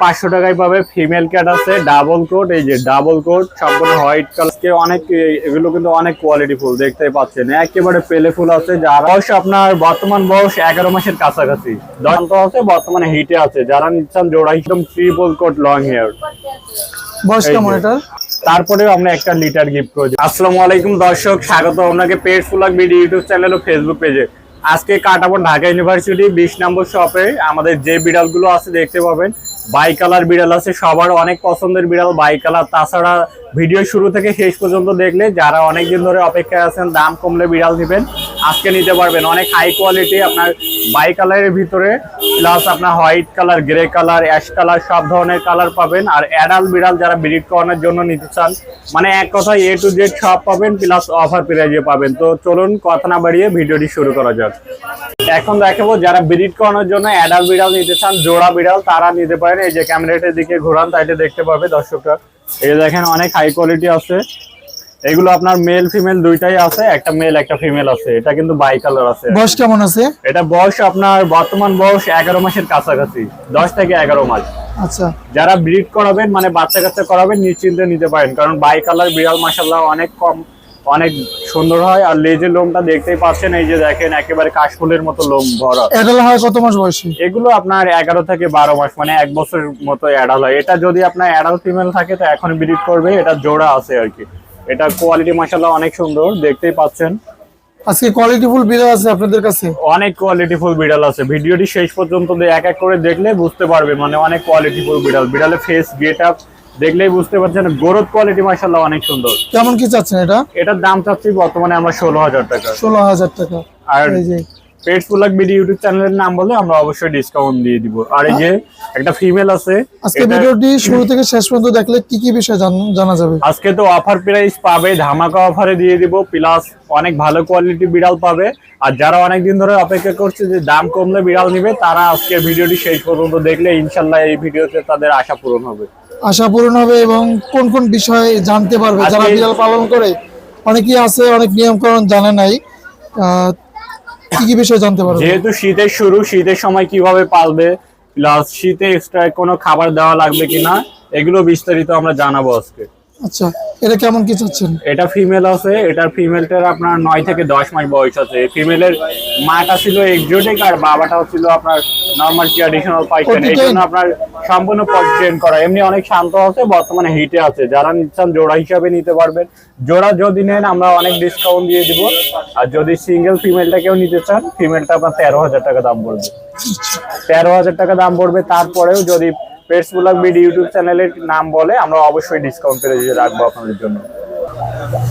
পাঁচশো টাকায় পাবে ফিমেল ক্যাট আছে ডাবল কোট এই যে ডাবল কোট সম্পূর্ণ হোয়াইট কালার অনেক এগুলো কিন্তু অনেক কোয়ালিটি ফুল দেখতে পাচ্ছেন। একেবারে পেলে ফুল আছে যার বয়স আপনার বর্তমান বয়স এগারো মাসের কাছাকাছি। দন্ত আছে বর্তমানে হিটে আছে। যারা নিচ্ছেন জোড়া একদম ট্রিপল কোট লং হেয়ার বয়স কেমন। তারপরেও আমরা একটা লিটার গিফট করেছি আসসালামু আলাইকুম দর্শক স্বাগত আপনাকে পেট ফুলাক ভিডিও ইউটিউব চ্যানেল ও ফেসবুক পেজে আজকে কাটাবো ঢাকা ইউনিভার্সিটি বিশ নম্বর শপে আমাদের যে বিড়ালগুলো আছে দেখতে পাবেন। বাই কালার বিড়াল আছে, সবার অনেক পছন্দের বিড়াল বাই কালার তাছাড়া ভিডিও শুরু থেকে শেষ পর্যন্ত দেখলে যারা অনেকদিন ধরে অপেক্ষায় আছেন, দাম কমলে বিড়াল নেবেন, আজকে নিতে পারবেন। অনেক হাই কোয়ালিটি আপনার বাই কালারের ভিতরে প্লাস আপনার white colour grey colour ash colour সব ধরনের কালার পাবেন। আর অ্যাডাল বিড়াল যারা ব্রিড করানোর জন্য নিতে চান মানে এক কথায় এ টু জেড সব পাবেন প্লাস অফার প্রাইজে পাবেন। তো চলুন কথা না বাড়িয়ে ভিডিওটি শুরু করা যাক। এখন দেখাবো যারা ব্রিড করানোর জন্য অ্যাডাল বিড়াল নিতে চান, জোড়া বিড়াল, তারা নিতে পারেন এই যে ক্যামেরাটার দিকে ঘোরান তাইতে দেখতে পাবে দর্শকরা। এই দেখেন অনেক হাই কোয়ালিটি আছে। এগুলো আপনার মেল ফিমেল দুইটাই আছে একটা মেল একটা ফিমেল আছে। এটা কিন্তু বাই কালার আছে। বয়স কেমন আছে? এটা বয়স আপনার বর্তমান বয়স এগারো মাসের কাছাকাছি। দশ থেকে এগারো মাস। আচ্ছা। যারা ব্রিড করাবেন মানে বাচ্চা কাচ্চা করাবেন নিশ্চিন্তে নিতে পারেন। কারণ বাই কালার বিড়াল মাসাল্লাহ অনেক কম অনেক সুন্দর হয়। আর লেজের লোমটা দেখতেই পাচ্ছেন এই যে দেখেন একেবারে কাশফুলের মতো লোম ভরা। অ্যাডাল হয় কত মাস বয়সে? এগুলো আপনার এগারো থেকে বারো মাস মানে এক বছর মতো অ্যাডাল হয়। এটা যদি আপনার অ্যাডাল ফিমেল থাকে তো এখন ব্রিড করবে এটা জোড়া আছে আর কি। এটা কোয়ালিটি মাসাল্লাহ অনেক সুন্দর দেখতেই পাচ্ছেন। আজকে কোয়ালিটি ফুল বিড়াল আছে আপনাদের কাছে? অনেক কোয়ালিটি ফুল বিড়াল আছে। ভিডিওটি শেষ পর্যন্ত এক এক করে দেখলে বুঝতে পারবে মানে অনেক কোয়ালিটি ফুল বিড়াল। বিড়ালের ফেস গেট আপ দেখলেই বুঝতে পারছেন গ্রোথ কোয়ালিটি মাসাল্লাহ অনেক সুন্দর। কেমন কি চাচ্ছেন এটা? এটার দাম চাচ্ছি বর্তমানে আমরা ষোলো হাজার টাকা। ষোলো হাজার টাকা। আর এই পেট ফুলাক বিডি ইউটিউব চ্যানেলের নাম বলে আমরা অবশ্যই ডিসকাউন্ট দিয়ে দিব। আর এই যে একটা ফিমেল আছে আজকে ভিডিওটি শুরু থেকে শেষ পর্যন্ত দেখলে কি কি বিষয় জানা যাবে? আজকে তো অফার প্রাইস পাবে ধামাকা অফারে দিয়ে দিব প্লাস অনেক ভালো কোয়ালিটি বিড়াল পাবে। আর যারা অনেক দিন ধরে অপেক্ষা করছে যে দাম কমলে বিড়াল নিবে তারা আজকে ভিডিওটি শেষ পর্যন্ত দেখলে ইনশাল্লাহ এই ভিডিওতে তাদের আশা পূরণ হবে। আশা পূরণ হবে এবং কোন কোন বিষয়ে জানতে পারবে যারা বিড়াল পালন করে অনেকেই আছে অনেক নিয়মকরণ জানে নাই কি কি বিষয় জানতে পারবে? যেহেতু শীতের শুরু শীতের সময় কীভাবে পালবে প্লাস শীতে এক্সট্রা কোনো খাবার দেওয়া লাগবে কিনা এগুলো বিস্তারিত আমরা জানাব আজকে। আচ্ছা এটা কেমন কি চাচ্ছেন? এটা ফিমেল আছে এটার ফিমেলটার আপনার নয় থেকে দশ মাস বয়স আছে। ফিমেলের মাটা ছিল এক্সোটিক আর বাবাটাও ছিল আপনার নর্মাল ট্র্যাডিশনাল পাইছেন। এই জন্য আপনার সম্পূর্ণ ট্রেন করা। এমনি অনেক শান্ত আছে বর্তমানে হিটে আছে। যারা নিচ্ছেন জোড়া হিসাবে নিতে পারবেন। জোড়া যদি নেন আমরা অনেক ডিসকাউন্ট দিয়ে দিব। আর যদি সিঙ্গেল ফিমেলটাকেও নিতে চান ফিমেলটা আপনার তেরো হাজার টাকা দাম পড়বে। তেরো হাজার টাকা দাম পড়বে। তারপরেও যদি পেটস বিডি ইউটিউব চ্যানেলের নাম বলে আমরা অবশ্যই ডিসকাউন্ট করে রাখব আপনাদের জন্য।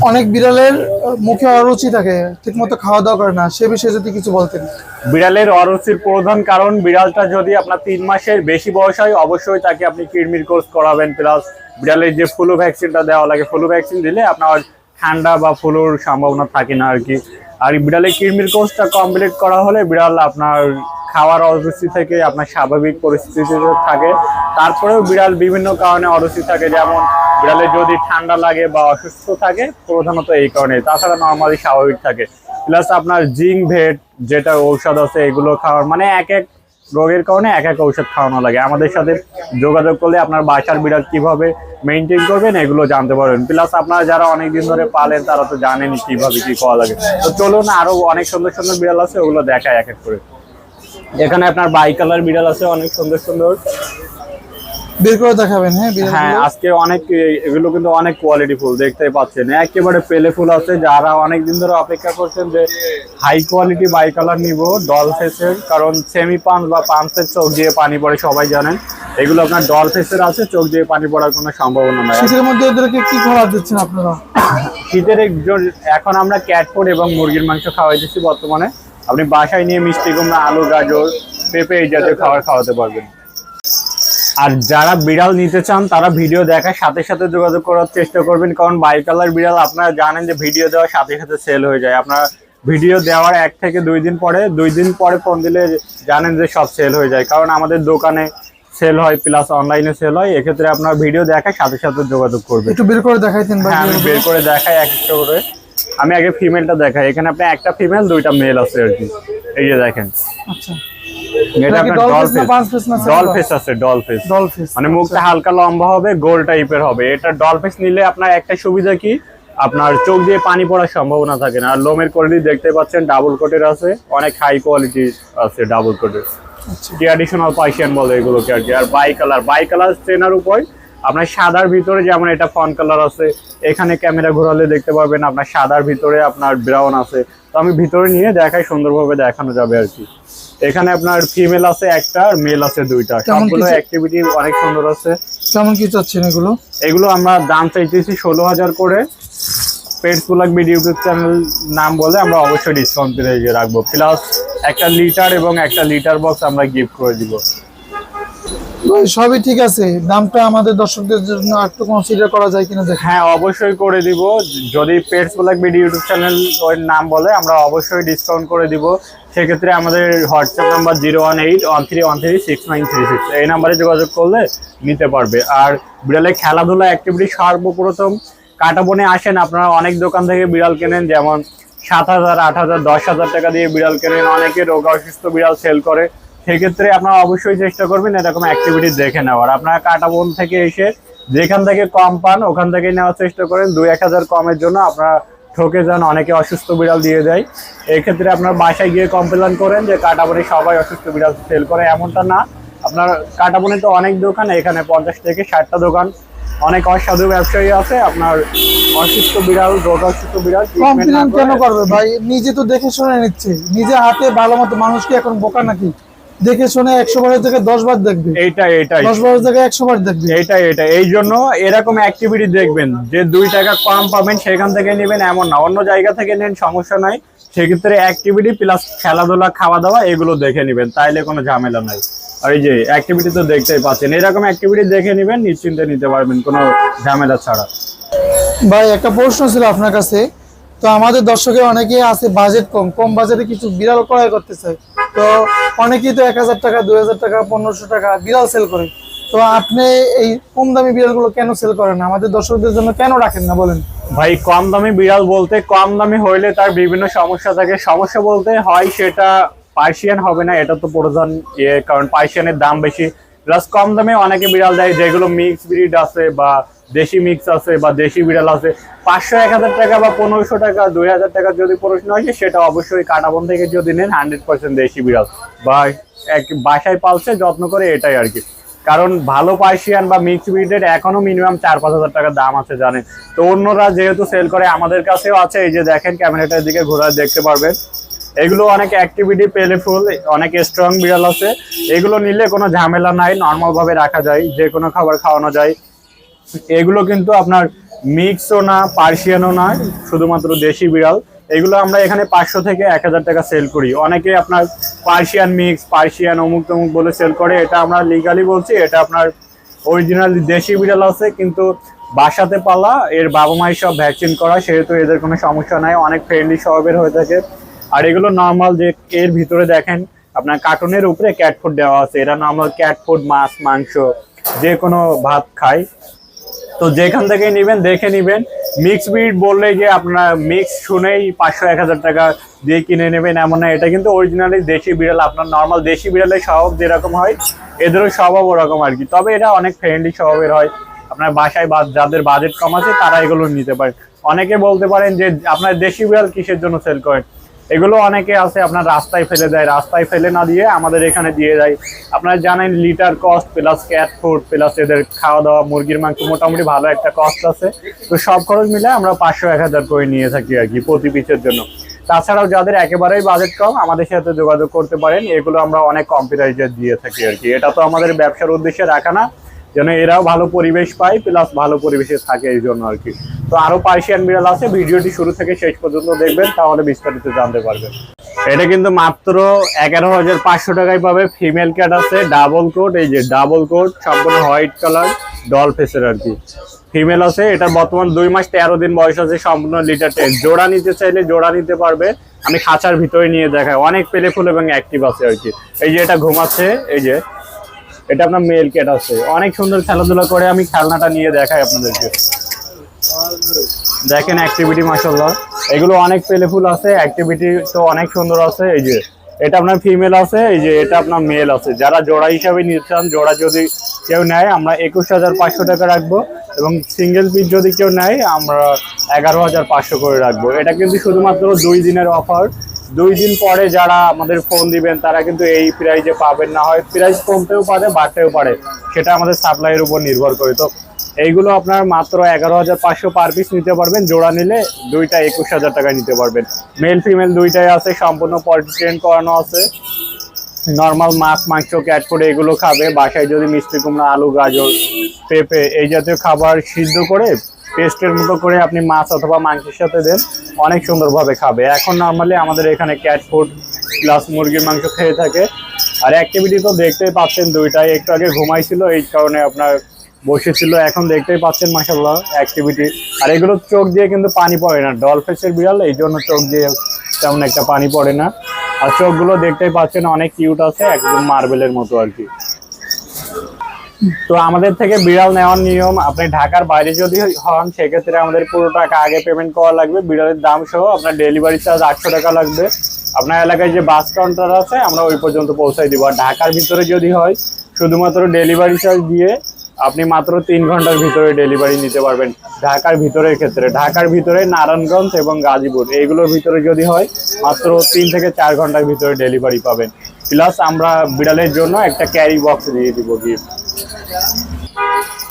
অনেক বিড়ালের মুখে অরুচি থাকে ঠিকমতো খাওয়া দাওয়া করে না সে বিষয়ে যদি কিছু বলতেন। বিড়ালের অরুচির প্রধান কারণ বিড়ালটা যদি আপনার তিন মাসের বেশি বয়স হয় অবশ্যই তাকে আপনি কিডনির কোর্স করাবেন প্লাস বিড়ালের যে ফ্লু ভ্যাকসিনটা দেওয়া লাগে ফ্লু ভ্যাকসিন দিলে আপনার ঠান্ডা বা ফ্লুর সম্ভাবনা থাকে না আর কি। আর বিড়ালের কিডনির কোর্সটা কমপ্লিট করা হলে বিড়াল আপনার খাওয়ার অরুচি থেকে আপনার স্বাভাবিক পরিস্থিতিতে থাকে। তারপরেও বিড়াল বিভিন্ন কারণে অরুচি থাকে, যেমন বিড়ালের যদি ঠান্ডা লাগে বা অসুস্থ থাকে, প্রধানত এই কারণে। তাছাড়া নর্মালি স্বাভাবিক থাকে। প্লাস আপনার জিং ভেট, যেটা ঔষধ আছে, এগুলো খাওয়ার মানে এক এক রোগের কারণে এক এক ঔষধ খাওয়ানো লাগে। আমাদের সাথে যোগাযোগ করলে আপনার বাসার বিড়াল কীভাবে মেনটেন করবেন, এগুলো জানতে পারবেন। প্লাস আপনারা যারা অনেকদিন ধরে পালেন, তারা তো জানেনই কীভাবে কি করা লাগে। তো চলুন আরও অনেক সুন্দর সুন্দর বিড়াল আছে, ওগুলো দেখায় এক এক করে। এখানে আপনার বাই কালার বিড়াল আছে অনেক সুন্দর সুন্দর। বের করে দেখাবেন হ্যাঁ হ্যাঁ আজকে অনেক এগুলো কিন্তু অনেক কোয়ালিটি ফুল দেখতে পাচ্ছেন। একেবারে পেলে ফুল আছে যারা অনেক দিন ধরে অপেক্ষা করছেন যে হাই কোয়ালিটি বাই কালার নিব ডল ফেসের কারণ সেমি পাঞ্চ বা পাঞ্চের চোখ দিয়ে পানি পড়ে সবাই জানেন। এগুলো আপনার ডল ফেসের আছে চোখ দিয়ে পানি পড়ার কোনো সম্ভাবনা নাই। শীতের মধ্যে ওদেরকে কি খাবার দিচ্ছেন আপনারা? শীতের এখন আমরা ক্যাট ফুড এবং মুরগির মাংস খাওয়াই দিচ্ছি বর্তমানে। আপনি বাসায় নিয়ে মিষ্টি কুমড়া আলু গাজর পেঁপে এই জাতীয় খাবার খাওয়াতে পারবেন। আর যারা বিড়াল নিতে চান তারা ভিডিও দেখার সাথে সাথে যোগাযোগ করার চেষ্টা করবেন কারণ বাই কালার বিড়াল আপনারা জানেন যে ভিডিও দেওয়ার সাথে সাথে সেল হয়ে যায়। আপনারা ভিডিও দেওয়ার এক থেকে দুই দিন পরে দুই দিন পরে ফোন দিলে জানেন যে সব সেল হয়ে যায়। কারণ আমাদের দোকানে সেল হয় প্লাস অনলাইনে সেল হয়। এক্ষেত্রে আপনার ভিডিও দেখার সাথে সাথে যোগাযোগ করবেন। একটু বের করে দেখাইতেন ভাই হ্যাঁ আমি বের করে দেখাই এক একটা করে। আমি আগে ফিমেলটা দেখাই। এখানে আপনি একটা ফিমেল দুইটা মেল আছে আর কি। এই যে দেখেন। আচ্ছা। এটা ডল ফেস? আছে ডল ফেস মানে মুখটা হালকা লম্বা হবে গোল টাইপের হবে। এটা ডল ফেস নিলে আপনার একটা সুবিধা কি? আপনার চোখ দিয়ে পানি পড়ার সম্ভাবনা থাকে না। আর লোমের কোয়ালিটি দেখতে পাচ্ছেন ডাবল কোটের আছে। অনেক হাই কোয়ালিটি আছে ডাবল কোটের আচ্ছা। ট্র্যাডিশনাল পার্সিয়ান বলে এগুলোকে আর কি। আর বাই কালার বাই কালার চেনার উপর আপনার সাদার ভিতরে যেমন এটা ফন কালার আছে এখানে ক্যামেরা ঘোরালে দেখতে পারবেন আপনার সাদার ভিতরে আপনার ব্রাউন আছে। তো আমি ভিতরে নিয়ে দেখাই সুন্দরভাবে দেখানো যাবে আর কি। এখানে আপনার ফিমেল আছে একটা আর মেল আছে দুইটা। সবগুলো অ্যাক্টিভিটি অনেক সুন্দর আছে। কেমন কি চাচ্ছেন এগুলো? এগুলো আমরা দাম চাইতেছি ষোলো হাজার করে। Pet Pulak BD YouTube channel নাম বলে আমরা অবশ্যই ডিসকাউন্ট পেয়ে রাখব। প্লাস একটা লিটার এবং একটা লিটার বক্স আমরা গিফট করে দিব। ভাই, সবই ঠিক আছে। দামটা আমাদের দর্শকদের জন্য একটু কনসিডার করা যায় কিনা দেখেন হ্যাঁ অবশ্যই করে দিব। যদি pets black BD YouTube channel ওর নাম বলে আমরা অবশ্যই ডিসকাউন্ট করে দিব। সেক্ষেত্রে আমাদের WhatsApp number zero one eight one three one three six nine three six এই নাম্বারে যোগাযোগ করলে নিতে পারবে। আর বিড়ালে খেলাধুলা অ্যাক্টিভিটি সর্বপ্রথম কাটাবনে আসেন। আপনারা অনেক দোকান থেকে বিড়াল কেনেন যেমন সাত হাজার আট হাজার দশ হাজার টাকা দিয়ে বিড়াল কেনেন। অনেকে রোগ অসুস্থ বিড়াল সেল করে। সেক্ষেত্রে আপনারা অবশ্যই চেষ্টা করবেন এরকম অ্যাক্টিভিটি দেখে নেওয়ার। আপনারা কাটাবন থেকে এসে যেখান থেকে কম পান ওখান থেকে নেওয়ার চেষ্টা করেন। দুই এক হাজার কমের জন্য আপনারা ঠকে যান অনেকে অসুস্থ বিড়াল দিয়ে দেয়। এক্ষেত্রে আপনার বাসায় গিয়ে কমপ্লেন করেন যে কাটাবনে সবাই অসুস্থ বিড়াল সেল করে। এমনটা না। আপনার কাটাবনে তো অনেক দোকান এখানে পঞ্চাশ থেকে ষাটটা দোকান। অনেক অসাধু ব্যবসায়ী আছে আপনার অসুস্থ বিড়াল রোগ অসুস্থ বিড়াল কমপ্লেন কেন করবে ভাই? নিজে তো দেখে শুনে নিচ্ছে। নিজে হাতে ভালো মতো মানুষকে এখন বোকা নাকি? দেখে শুনে একশো বারের থেকে দশ বার দেখবে। এইটাই এইটাই। দশ বারের জায়গায় একশো বার দেখবে। এইটা এটা এই জন্য এরকম অ্যাক্টিভিটি দেখবেন। যে দুই টাকা কম পাবেন সেখান থেকে নেবেন এমন না। অন্য জায়গা থেকে নেন সমস্যা নাই। সেক্ষেত্রে অ্যাক্টিভিটি প্লাস খেলাধুলা খাওয়া দাওয়া এগুলো দেখে নেবেন। তাইলে কোনো ঝামেলা নাই। আর এই যে অ্যাক্টিভিটি তো দেখতেই পাচ্ছেন। এরকম অ্যাক্টিভিটি দেখে নেবেন নিশ্চিন্তে নিতে পারবেন কোনো ঝামেলা ছাড়া। ভাই একটা প্রশ্ন ছিল আপনার কাছে। তো আমাদের দর্শকে অনেকেই আছে বাজেট কম কম বাজেটে কিছু বিড়াল ক্রয় করতে চায় তো অনেকেই তো এক হাজার টাকা, দুই হাজার টাকা, পনেরোশো টাকা বিড়াল সেল করে। তো আপনি এই কম দামি বিড়ালগুলো কেন সেল করেন আমাদের দর্শকদের জন্য কেন রাখেন না বলেন? ভাই, কম দামি বিড়াল বলতে কম দামি হইলে তার বিভিন্ন সমস্যা থাকে। সমস্যা বলতে হয় সেটা পার্সিয়ান হবে না, এটা তো প্রধান ইয়ে কারণ পার্সিয়ানের দাম বেশি। প্লাস কম দামে অনেকে বিড়াল দেয় যেগুলো মিক্স ব্রিড আছে বা দেশি মিক্স আছে বা দেশি বিড়াল আছে, পাঁচশো, এক হাজার টাকা বা পনেরোশো টাকা, দুই হাজার টাকা যদি প্রশ্ন হয় সেটা অবশ্যই কাটাবন থেকে যদি নেন হান্ড্রেড পার্সেন্ট দেশি বিড়াল। বা এক বাসায় পালছে, যত্ন করে এটাই আর কি। কারণ ভালো পার্সিয়ান বা মিক্স ব্রিডের এখনও মিনিমাম চার পাঁচ হাজার টাকার দাম আছে, জানেন। তো অন্যরা যেহেতু সেল করে, আমাদের কাছেও আছে, এই যে দেখেন ক্যামেরাটার দিকে ঘোরা দেখতে পারবেন। এগুলো অনেক অ্যাক্টিভিটি পেলেফুল অনেক স্ট্রং বিড়াল আছে। এগুলো নিলে কোনো ঝামেলা নাই নর্মালভাবে রাখা যায়, যে কোনো খাবার খাওয়ানো যায়। এগুলো কিন্তু আপনার মিক্সও না, পার্সিয়ানও না, শুধুমাত্র দেশি বিড়াল। এগুলো আমরা এখানে পাঁচশো থেকে এক হাজার টাকা সেল করি। অনেকে আপনার পার্সিয়ান মিক্স, পার্সিয়ান অমুক তমুক বলে সেল করে, এটা আমরা লিগালি বলছি, এটা আপনার অরিজিনাল দেশি বিড়াল আছে, কিন্তু বাসাতে পালা, এর বাবা মায়ের সব ভ্যাকসিন করা সেহেতু এদের কোনো সমস্যা নাই, অনেক ফ্রেন্ডলি স্বভাবের হয়ে থাকে। আর এগুলো নর্মাল যে এর ভিতরে দেখেন, আপনার কার্টুনের উপরে ক্যাট ফুড দেওয়া আছে, এরা নর্মাল ক্যাট ফুড মাছ, মাংস, যে কোনো ভাত খায়। তো যেখান থেকে নেবেন, দেখে নেবেন। মিক্স ব্রিড বললে যে আপনার মিক্স শুনেই পাঁচশো, এক হাজার টাকা দিয়ে কিনে নেবেন, এমন না। এটা কিন্তু অরিজিনালি দেশি বিড়াল, আপনার নর্মাল দেশি বিড়ালের স্বভাব যেরকম হয়, এদেরও স্বভাব ওরকম আর কি। তবে এটা অনেক ফ্রেন্ডলি স্বভাবের হয়। আপনার বাসায় বা যাদের বাজেট কম আছে, তারা এগুলো নিতে পারে। অনেকে বলতে পারেন যে, আপনার দেশি বিড়াল কিসের জন্য সেল করেন? এগুলো অনেকে আছে, আপনার রাস্তায় ফেলে দেয়। রাস্তায় ফেলে না দিয়ে আমাদের এখানে দিয়ে দেয়। আপনারা জানেন litter cost plus cat food plus এদের খাওয়া দাওয়া মুরগির মাংস মোটামুটি ভালো একটা কস্ট আছে। তো সব খরচ মিলে আমরা পাঁচশো, এক হাজার করে নিয়ে থাকি আর কি, প্রতি পিসের জন্য। তাছাড়াও যাদের একেবারেই বাজেট কম, আমাদের সাথে যোগাযোগ করতে পারেন। এগুলো আমরা অনেক কম প্রাইজে দিয়ে থাকি আর কি। এটা তো আমাদের ব্যবসার উদ্দেশ্যে রাখা না, যেন এরাও ভালো পরিবেশ পায় প্লাস ভালো পরিবেশে থাকে এই জন্য আর কি। তো আরও পার্সিয়ান বিড়াল আছে, ভিডিওটি শুরু থেকে শেষ পর্যন্ত দেখবেন, তাহলে বিস্তারিত জানতে পারবেন। এটা কিন্তু মাত্র এগারো হাজার পাঁচশো টাকায় পাবে ফিমেল ক্যাট আছে, ডাবল কোট, এই যে ডাবল কোট, সম্পূর্ণ হোয়াইট কালার, ডল ফেসের আর কি। ফিমেল আছে, এটা বর্তমান দুই মাস তেরো দিন বয়স আছে, সম্পূর্ণ লিটার টেন। জোড়া নিতে চাইলে জোড়া নিতে পারবে, আমি খাঁচার ভিতরে নিয়ে দেখাই। অনেক পেলেফুল এবং অ্যাক্টিভ আছে আর কি। এই যে এটা ঘুমাচ্ছে, এই যে, এটা আপনার মেল ক্যাট আছে। অনেক সুন্দর খেলাধুলা করে আমি খেলনাটা নিয়ে দেখাই আপনাদেরকে। দেখেন অ্যাক্টিভিটি মাসাল্লাহ এগুলো অনেক পেলেফুল আছে অ্যাক্টিভিটি তো অনেক সুন্দর আছে। এই যে, এটা আপনার ফিমেল আছে, এই যে এটা আপনার মেল আছে। যারা জোড়া হিসাবে নিতে চান, জোড়া যদি কেউ নেয়, আমরা একুশ হাজার পাঁচশো টাকা রাখব। এবং সিঙ্গেল পিস যদি কেউ নেয়, আমরা এগারো হাজার পাঁচশো করে রাখব। এটা কিন্তু শুধুমাত্র দুই দিনের অফার দুই দিন পরে যারা আমাদের ফোন দিবেন, তারা কিন্তু এই প্রাইজে পাবেন না হয়। প্রাইস কমতেও পারে, বাড়তেও পারে। সেটা আমাদের সাপ্লাইয়ের উপর নির্ভর করে। তো এইগুলো আপনার মাত্র এগারো হাজার পাঁচশো পার পিস নিতে পারবেন। জোড়া নিলে দুইটা একুশ হাজার টাকায় নিতে পারবেন। মেল ফিমেল দুইটাই আছে, সম্পূর্ণ পটি ট্রেন করানো আছে। নর্মাল মাছ, মাংস ক্যাট করে এগুলো খাবে। বাসায় যদি মিষ্টি কুমড়া, আলু, গাজর, পেঁপে এই জাতীয় খাবার সিদ্ধ করে পেস্টের মতো করে আপনি মাছ অথবা মাংসের সাথে দেন, অনেক সুন্দরভাবে খাবে। এখন নর্মালি আমাদের এখানে ক্যাট ফুড প্লাস মুরগির মাংস খেয়ে থাকে। আর অ্যাক্টিভিটি তো দেখতেই পাচ্ছেন, দুইটাই একটু আগে ঘুমাইছিল, এই কারণে আপনার বসেছিল এখন দেখতেই পাচ্ছেন মাসাল্লাহ অ্যাক্টিভিটি আর এগুলো চোখ দিয়ে কিন্তু পানি পড়ে না। ডলফিসের বিড়াল, এই জন্য চোখ দিয়ে তেমন একটা পানি পড়ে না। আর চোখগুলো দেখতেই পাচ্ছেন অনেক কিউট আছে, একদম মার্বেলের মতো আর কি। তো আমাদের থেকে বিড়াল নেওয়ার নিয়ম, আপনি ঢাকার বাইরে যদি হন, সেক্ষেত্রে আমাদের পুরো টাকা আগে পেমেন্ট করা লাগবে। বিড়ালের দাম সহ আপনার ডেলিভারি চার্জ আটশো টাকা লাগবে। আপনার এলাকায় যে বাস কাউন্টার আছে, আমরা ওই পর্যন্ত পৌঁছাই দিব। আর ঢাকার ভিতরে যদি হয়, শুধুমাত্র ডেলিভারি চার্জ দিয়ে আপনি মাত্র তিন ঘণ্টার ভিতরে ডেলিভারি নিতে পারবেন। ঢাকার ভিতরের ক্ষেত্রে। ঢাকার ভিতরে নারায়ণগঞ্জ এবং গাজীপুর। এইগুলোর ভিতরে যদি হয়, মাত্র তিন থেকে চার ঘণ্টার ভিতরে ডেলিভারি পাবেন। প্লাস আমরা বিড়ালের জন্য একটা ক্যারি বক্স দিয়ে দিব গিফট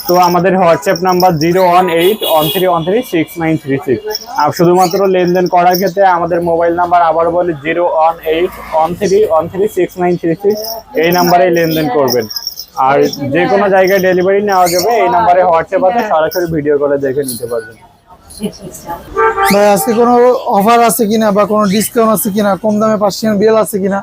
তো আমাদের WhatsApp number zero one eight one three one three six nine three six. আর শুধুমাত্র লেনদেন করার ক্ষেত্রে আমাদের মোবাইল নাম্বার আবার বলি, zero one eight one three one three six nine three six. এই নাম্বারে লেনদেন করবেন। আর যে কোনো জায়গায় ডেলিভারি নেওয়া যাবে এই নাম্বারে হোয়াটসঅ্যাপ আছে সরাসরি ভিডিও কলে দেখে নিতে পারবেন। ভাই আজকে কোনো অফার আছে কিনা বা কোনো ডিসকাউন্ট আছে কিনা কম দামে পার্সিয়ান বিড়াল আছে কিনা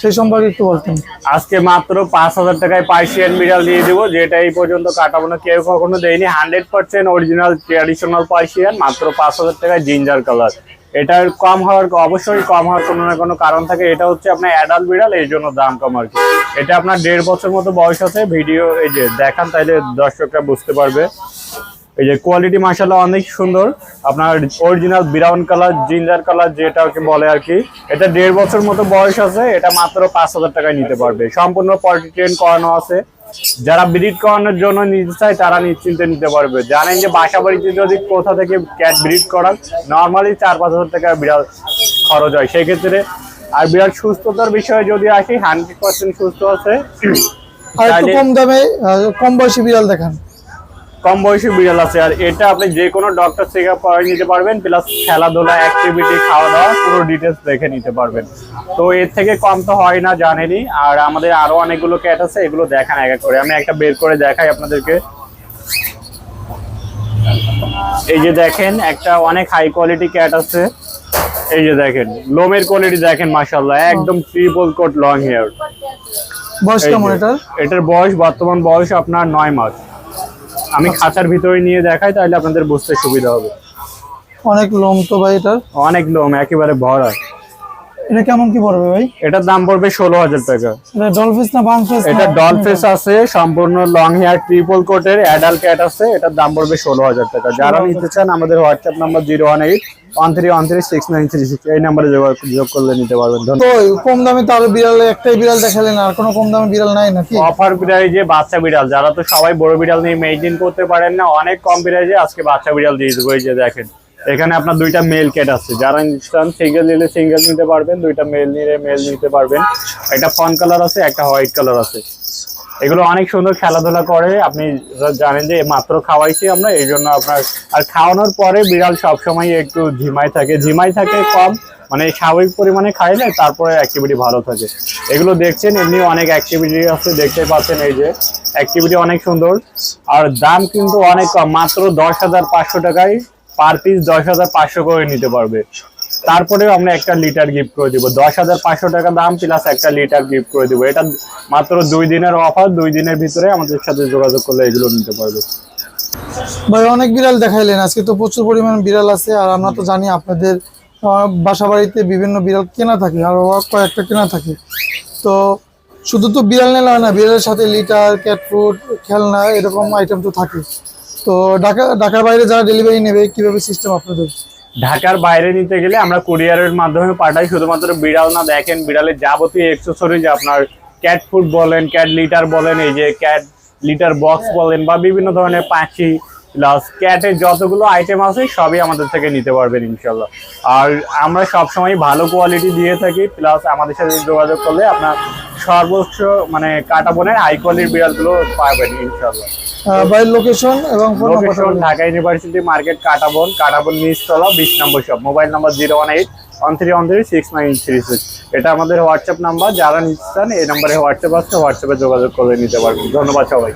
সেই সম্পর্কে একটু বলতেন। আজকে মাত্র পাঁচ হাজার টাকায় পার্সিয়ান বিড়াল দিয়ে দেবো যেটা এই পর্যন্ত কাটাবো কেউ কখনো দেয়নি। Hundred percent original traditional Persian মাত্র পাঁচ হাজার টাকায় জিঞ্জার কালার এটার কম হওয়ার অবশ্যই কম হওয়ার কোনো না কোনো কারণ থাকে। এটা হচ্ছে আপনার অ্যাডাল্ট বিড়াল, এই জন্য দাম কম আর কি। এটা আপনার দেড় বছর মতো বয়স আছে। ভিডিও এই যে দেখান তাইলে দর্শকরা বুঝতে পারবে। এই যে কোয়ালিটি মাসাল্লাহ অনেক সুন্দর। আপনার original brown colour ginger colour যেটাকে বলে আর কি। এটা দেড় বছর মতো বয়স আছে। এটা মাত্র পাঁচ হাজার টাকায় নিতে পারবে। সম্পূর্ণ পটি ট্রেন করানো আছে। যারা ব্রিড করানোর জন্য নিতে চায় তারা নিশ্চিন্তে নিতে পারবে। জানেন যে বাসা বাড়িতে যদি কোথা থেকে ক্যাট ব্রিড করান নর্মালি চার পাঁচ হাজার টাকা বিড়াল খরচ হয়। সেক্ষেত্রে আর বিড়াল সুস্থতার বিষয়ে যদি আসি হান্ড্রেড পার্সেন্ট সুস্থ আছে। আর কম দামে কম বয়সী বিড়াল দেখান। কম বয়সী বিড়াল আছে। আর এটা আপনি যে কোনো ডক্টর চেক আপ করে নিতে পারবেন প্লাস খেলাধুলা অ্যাক্টিভিটি খাওয়া দাওয়া পুরো ডিটেলস দেখে নিতে পারবেন। তো এর থেকে কম তো হয় না জানেনই। আর আমাদের আরও অনেকগুলো ক্যাট আছে এগুলো দেখান এক এক করে। আমি একটা বের করে দেখাই আপনাদেরকে। এই যে দেখেন একটা অনেক হাই কোয়ালিটি ক্যাট আছে। এই যে দেখেন লোমের কোয়ালিটি দেখেন মাশাল্লাহ একদম ট্রিপল কোট লং হেয়ার বয়স কেমন এটার? এটার বয়স বর্তমান বয়স আপনার নয় মাস। আমি খাঁচার ভিতরে নিয়ে দেখাই তাহলে আপনাদের বুঝতে সুবিধা হবে। অনেক লোম তো ভাই এটার। অনেক লোম একেবারে ভরা। এটা কেমন কি পড়বে ভাই? এটার দাম পড়বে ষোলো হাজার টাকা। এটা ডলফিস না বাংফিস এটা ডলফেস আছে সম্পূর্ণ লং হেয়ার ট্রিপল কোটের অ্যাডাল্ট ক্যাট আছে এটার দাম পড়বে ষোলো হাজার টাকা। যারা নিতে চান আমাদের WhatsApp number zero one eight one three one three six nine three six এই নাম্বারে যোগাযোগ করলে নিতে পারবেন। তো কম দামে তো আরও বিড়াল একটাই বিড়াল দেখালেন আর কোনো কম দামে বিড়াল নাই নাকি? অফার প্রাইজে বাচ্চা বিড়াল যারা তো সবাই বড় বিড়াল নিয়ে মেনটেন করতে পারেন না অনেক কম প্রাইজে আজকে বাচ্চা বিড়াল দিয়ে দেবো এই যে দেখেন। এখানে আপনার দুইটা মেল ক্যাট আছে। যারা চান সিঙ্গেল নিলে সিঙ্গেল নিতে পারবেন, দুইটা মেল নিলে মেল নিতে পারবেন। একটা ফন কালার আছে, একটা হোয়াইট কালার আছে। এগুলো অনেক সুন্দর খেলাধুলা করে। আপনি জানেন যে মাত্র খাওয়াইছি আমরা, এই জন্য আপনার আর খাওয়ানোর পরে বিড়াল সবসময় একটু ঝিমাই থাকে। ঝিমাই থাকে কম মানে স্বাভাবিক পরিমাণে খাইলে তারপরে অ্যাক্টিভিটি ভালো থাকে। এগুলো দেখছেন, এমনি অনেক অ্যাক্টিভিটি আছে, দেখতে পাচ্ছেন এই যে। অ্যাক্টিভিটি অনেক সুন্দর। আর দাম কিন্তু অনেক কম, মাত্র দশ হাজার পাঁচশো টাকায় পার পিস দশ হাজার পাঁচশো করে নিতে পারবে। তারপরেও আমরা একটা লিটার গিফট করে দিব। দশ হাজার পাঁচশো টাকা দাম প্লাস একটা লিটার গিফট করে দিব। এটা মাত্র দুই দিনের অফার দুই দিনের ভিতরে আমাদের সাথে যোগাযোগ করলে এগুলো নিতে পারবে। ভাই, অনেক বিড়াল দেখাইলেন। আজকে তো প্রচুর পরিমাণ বিড়াল আছে। আর আমরা তো জানি আপনাদের বাসা বাড়িতে বিভিন্ন বিড়াল কেনা থাকে, আর কয়েকটা কেনা থাকে। তো শুধু তো বিড়াল নিলে হয় না, বিড়ালের সাথে লিটার ক্যাট ফুড খেলনা, এরকম আইটেম তো থাকে। তো ঢাকা ঢাকার বাইরে যারা ডেলিভারি নেবে কীভাবে সিস্টেম আপনাদের? ঢাকার বাইরে নিতে গেলে আমরা কুরিয়ারের মাধ্যমে পাঠাই শুধুমাত্র বিড়াল না দেখেন বিড়ালের যাবতীয় এক্সেসরিজ আপনার ক্যাট ফুড বলেন ক্যাট লিটার বলেন এই যে ক্যাট লিটার বক্স বলেন বা বিভিন্ন ধরনের পাখি প্লাস ক্যাটের যতগুলো আইটেম আছে সবই আমাদের থেকে নিতে পারবেন ইনশাল্লাহ আর আমরা সবসময় ভালো কোয়ালিটি দিয়ে থাকি প্লাস আমাদের সাথে যোগাযোগ করলে আপনার সর্বোচ্চ মানে কাটা বোনের হাই কোয়ালিটির বিড়ালগুলো পাবেন ইনশাল্লাহ আহ, লোকেশন এবং phone location Dhaka university market Katabon Katabon নিচতলা বিশ নম্বর shop mobile number zero one eight one three one three six nine three six এটা আমাদের হোয়াটসঅ্যাপ নাম্বার যারা নিতে চান এই নাম্বারে হোয়াটসঅ্যাপ আছে হোয়াটসঅ্যাপে যোগাযোগ করে নিতে পারবেন। ধন্যবাদ সবাই